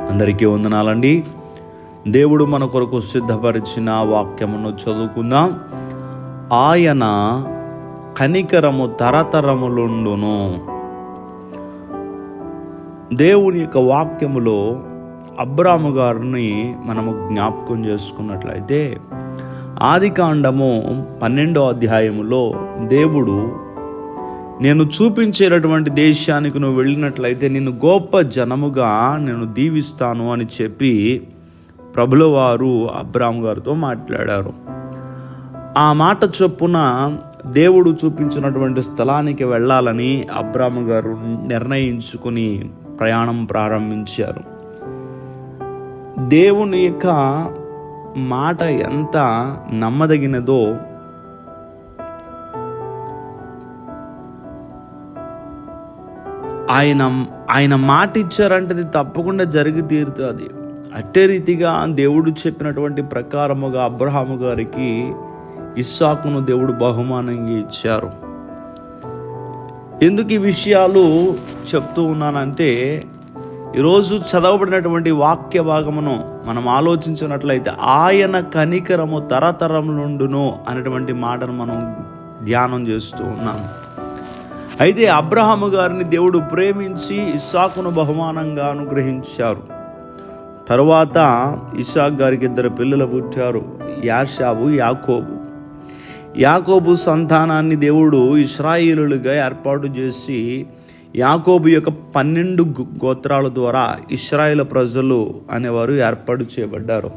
అందరికీ వందనాలండి. దేవుడు మన కొరకు సిద్ధపరిచిన వాక్యమును చదువుకుందాం. ఆయన కనికరము తరతరములుండును. దేవుని యొక్క వాక్యములో అబ్రాము గారిని మనము జ్ఞాపకం చేసుకున్నట్లయితే ఆది కాండము పన్నెండో అధ్యాయములో దేవుడు నేను చూపించేటటువంటి దేశానికి నువ్వు వెళ్ళినట్లయితే నిన్ను గొప్ప జనముగా నేను దీవిస్తాను అని చెప్పి ప్రభుల వారు అబ్రామ్ గారితో మాట్లాడారు. ఆ మాట చొప్పున దేవుడు చూపించినటువంటి స్థలానికి వెళ్ళాలని అబ్రామ్ గారు నిర్ణయించుకుని ప్రయాణం ప్రారంభించారు. దేవుని యొక్క మాట ఎంత నమ్మదగినదో ఆయన ఆయన మాట ఇచ్చారంటే అది తప్పకుండా జరిగి తీరుతుంది. అట్టే రీతిగా దేవుడు చెప్పినటువంటి ప్రకారముగా అబ్రహాము గారికి ఇస్సాకును దేవుడు బహుమానంగా ఇచ్చారు. ఎందుకు ఈ విషయాలు చెప్తూ ఉన్నానంటే ఈరోజు చదవబడినటువంటి వాక్య భాగమును మనం ఆలోచించినట్లయితే ఆయన కనికరము తరతరములుండును అనేటువంటి మాటను మనం ధ్యానం చేస్తూ ఉన్నాం. అయితే అబ్రహాము గారిని దేవుడు ప్రేమించి ఇస్సాకును బహుమానంగా అనుగ్రహించారు. తరువాత ఇషాక్ గారికి ఇద్దరు పిల్లలు పుట్టారు యాషాబు యాకోబు. యాకోబు సంతానాన్ని దేవుడు ఇస్రాయిలుగా ఏర్పాటు చేసి యాకోబు యొక్క పన్నెండు గోత్రాల ద్వారా ఇస్రాయిల్ ప్రజలు అనేవారు ఏర్పాటు చేయబడ్డారు.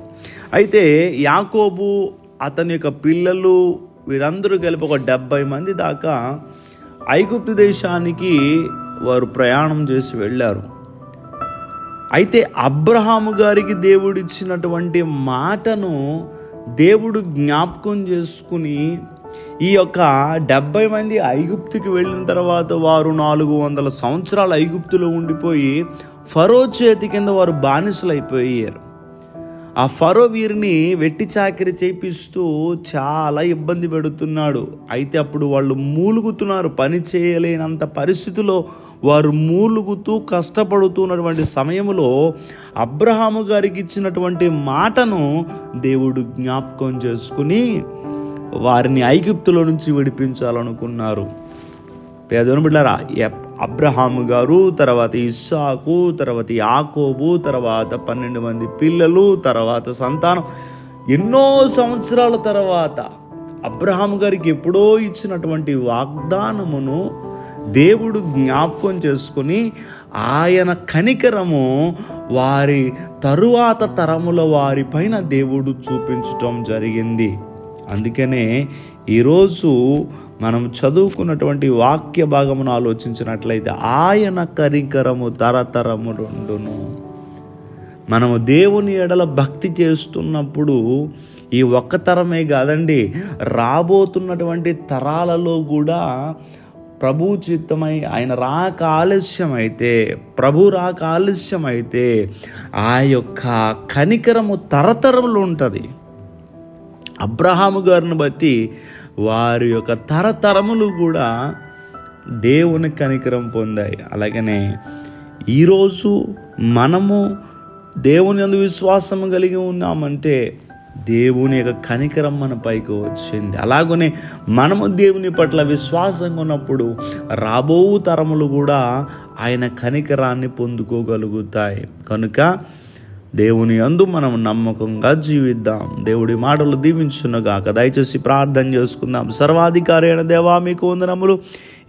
అయితే యాకోబు అతని యొక్క పిల్లలు వీరందరూ కలిపి ఒక డెబ్బై మంది దాకా ఐగుప్తు దేశానికి వారు ప్రయాణం చేసి వెళ్ళారు. అయితే అబ్రహాము గారికి దేవుడిచ్చినటువంటి మాటను దేవుడు జ్ఞాపకం చేసుకుని ఈ యొక్క డెబ్బై మంది ఐగుప్తుకి వెళ్ళిన తర్వాత వారు నాలుగు వందల సంవత్సరాలు ఐగుప్తులో ఉండిపోయి ఫరో చేతి కింద వారు బానిసలైపోయారు. ఆ ఫరో వీరిని వెట్టి చాకిరి చేపిస్తూ చాలా ఇబ్బంది పెడుతున్నాడు. అయితే అప్పుడు వాళ్ళు మూలుగుతున్నారు. పని చేయలేనంత పరిస్థితిలో వారు మూలుగుతూ కష్టపడుతున్నటువంటి సమయంలో అబ్రహాము గారికి ఇచ్చినటువంటి మాటను దేవుడు జ్ఞాపకం చేసుకుని వారిని ఐగుప్తుల నుంచి విడిపించాలనుకున్నారు. పేదోని బిడ్డారా ఎప్- అబ్రహాము గారు తర్వాత ఇస్సాకు తర్వాత యాకోబు తర్వాత పన్నెండు మంది పిల్లలు తర్వాత సంతానం. ఎన్నో సంవత్సరాల తర్వాత అబ్రహాం గారికి ఎప్పుడో ఇచ్చినటువంటి వాగ్దానమును దేవుడు జ్ఞాపకం చేసుకుని ఆయన కనికరము వారి తరువాత తరముల వారిపైన దేవుడు చూపించటం జరిగింది. అందుకనే ఈరోజు మనం చదువుకున్నటువంటి వాక్య భాగమును ఆలోచించినట్లయితే ఆయన కరికరము తరతరము రెండును. మనము దేవుని ఎడల భక్తి చేస్తున్నప్పుడు ఈ ఒక్క తరమే కాదండి రాబోతున్నటువంటి తరాలలో కూడా ప్రభు చిత్తమై ఆయన రాక ఆలస్యమైతే ప్రభు రాక ఆలస్యమైతే ఆ యొక్క కనికరము తరతరములు ఉంటుంది. అబ్రహాము గారిని బట్టి వారి యొక్క తరతరములు కూడా దేవుని కనికరం పొందాయి. అలాగనే ఈరోజు మనము దేవుని అందు విశ్వాసం కలిగి ఉన్నామంటే దేవుని యొక్క కనికరం మన పైకి వచ్చింది. అలాగనే మనము దేవుని పట్ల విశ్వాసంగా ఉన్నప్పుడు రాబో తరములు కూడా ఆయన కనికరాన్ని పొందుకోగలుగుతాయి. కనుక దేవుని అందు మనం నమ్మకంగా జీవిద్దాం. దేవుడి మాటలు దీవించునుగాక దయచేసి ప్రార్థన చేసుకుందాం. సర్వాధికారి అయిన దేవా మీకు వందనములు.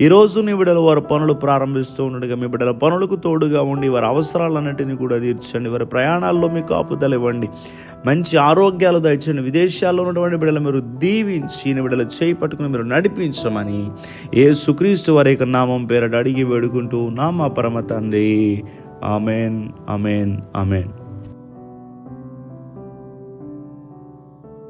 ఈరోజు నీ బిడ్డలు వారి పనులు ప్రారంభిస్తూ ఉండగా మీ బిడ్డల పనులకు తోడుగా ఉండి వారి అవసరాలన్నిటిని కూడా తీర్చండి. వారి ప్రయాణాల్లో మీకు కాపుదల ఇవ్వండి. మంచి ఆరోగ్యాలు దయచండి విదేశాల్లో ఉన్నటువంటి బిడ్డలు మీరు దీవించి నీ బిడ్డలు చేయి పట్టుకుని మీరు నడిపించమని ఏ సుక్రీస్తు వారి యొక్క నామం పేరట అడిగి వేడుకుంటూ నామా పరమ తండ్రి. Amen amen amen